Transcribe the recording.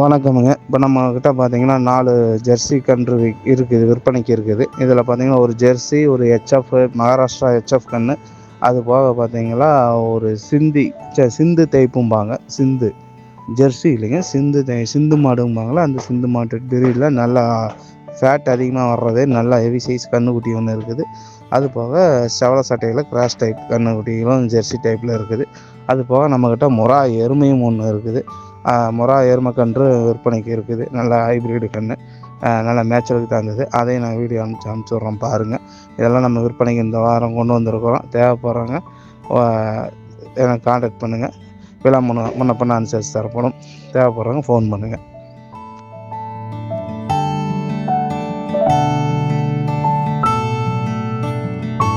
வணக்கமுங்க. இப்போ நம்மக்கிட்ட பார்த்தீங்கன்னா நாலு ஜெர்சி கன்று இருக்குது விற்பனைக்கு இருக்குது. இதில் பார்த்தீங்கன்னா ஒரு ஜெர்சி ஒரு ஹெச்எஃப் மகாராஷ்டிரா ஹெச்எஃப் கன்று அது போக பார்த்தீங்கன்னா ஒரு சிந்தி சிந்து தைப்பும்பாங்க சிந்து. ஜெர்சி இல்லைங்க சிந்து தை சிந்து மாடும்பாங்களா அந்த சிந்து மாட்டு பிரீடில் நல்லா ஃபேட் அதிகமாக வர்றது நல்லா ஹெவி சைஸ் கன்றுக்குட்டி ஒன்று இருக்குது. அது போக செவல சட்டையில் கிராஸ் டைப் கண்ணுக்குட்டிகளும் ஜெர்சி டைப்பில் இருக்குது. அது போக நம்மக்கிட்ட மொரா எருமையும் ஒன்று இருக்குது. ஆஹ் மொரா எருமைக்கன்று விற்பனைக்கு இருக்குது. நல்ல ஹைப்ரிடு கன்று நல்ல மேய்ச்சலுக்கு தகுந்தது அதையும் நான் வீடியோ அனுப்பிச்சு அனுப்பிச்சி விட்றோம் பாருங்கள் இதெல்லாம் நம்ம விற்பனைக்கு இந்த வாரம் கொண்டு வந்திருக்கிறோம். தேவைப்படுறவங்க எனக்கு காண்டாக்ட் பண்ணுங்கள் விழா முன்ன முன்ன பண்ண அனுசரித்து தரப்படும். தேவைப்படுறவங்க ஃபோன் பண்ணுங்கள்